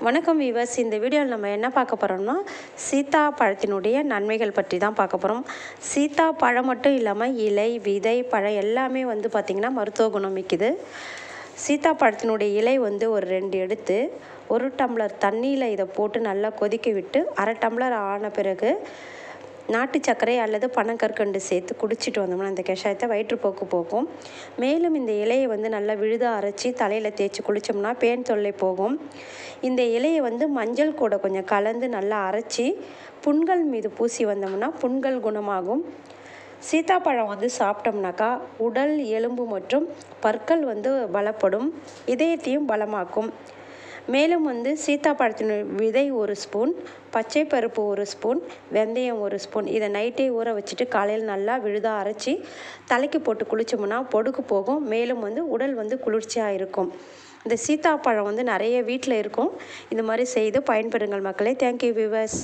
வணக்கம் வீவர்ஸ் இந்த வீடியோவில் நம்ம என்ன பார்க்க போகிறோம்னா சீதா பழத்தினுடைய நன்மைகள் பற்றி தான் பார்க்க போகிறோம் சீதா பழம் மட்டும் இல்லாமல் இலை விதை பழம் எல்லாமே வந்து பார்த்திங்கன்னா மருத்துவ குணம் மிக்குது. சீதா பழத்தினுடைய இலை வந்து ஒரு ரெண்டு எடுத்து ஒரு டம்ளர் தண்ணியில் இதை போட்டு நல்லா கொதிக்க விட்டு அரை டம்ளர் ஆன பிறகு நாட்டு சர்க்கரை அல்லது பனங்கற்கண்டு சேர்த்து குடிச்சிட்டு வந்தோம்னா அந்த கஷாயத்தை வயிற்றுப்போக்கு போகும். மேலும் இந்த இலையை வந்து நல்லா விழுதாக அரைச்சி தலையில் தேய்ச்சி குளித்தோம்னா பேன் தொல்லை போகும். இந்த இலையை வந்து மஞ்சள் கூட கொஞ்சம் கலந்து நல்லா அரைச்சி புண்கள் மீது பூசி வந்தோம்னா புண்கள் குணமாகும். சீத்தாப்பழம் வந்து சாப்பிட்டோம்னாக்கா உடல் எலும்பு மற்றும் பற்கள் வந்து பலப்படும். இதயத்தையும் பலமாக்கும். மேலும் வந்து சீத்தாப்பழத்தின் விதை ஒரு ஸ்பூன் பச்சை பருப்பு ஒரு ஸ்பூன் வெந்தயம் ஒரு ஸ்பூன் இதை நைட்டே ஊற வச்சுட்டு காலையில் நல்லா விழுதாக அரைச்சி தலைக்கு போட்டு குளிச்சோம்னா பொடுக்கு போகும். மேலும் வந்து உடல் வந்து குளிர்ச்சியாக இருக்கும். இந்த சீத்தாப்பழம் வந்து நிறைய வீட்டில் இருக்கும். இந்த மாதிரி செய்து பயன்பெறுங்கள் மக்களே. Thank you viewers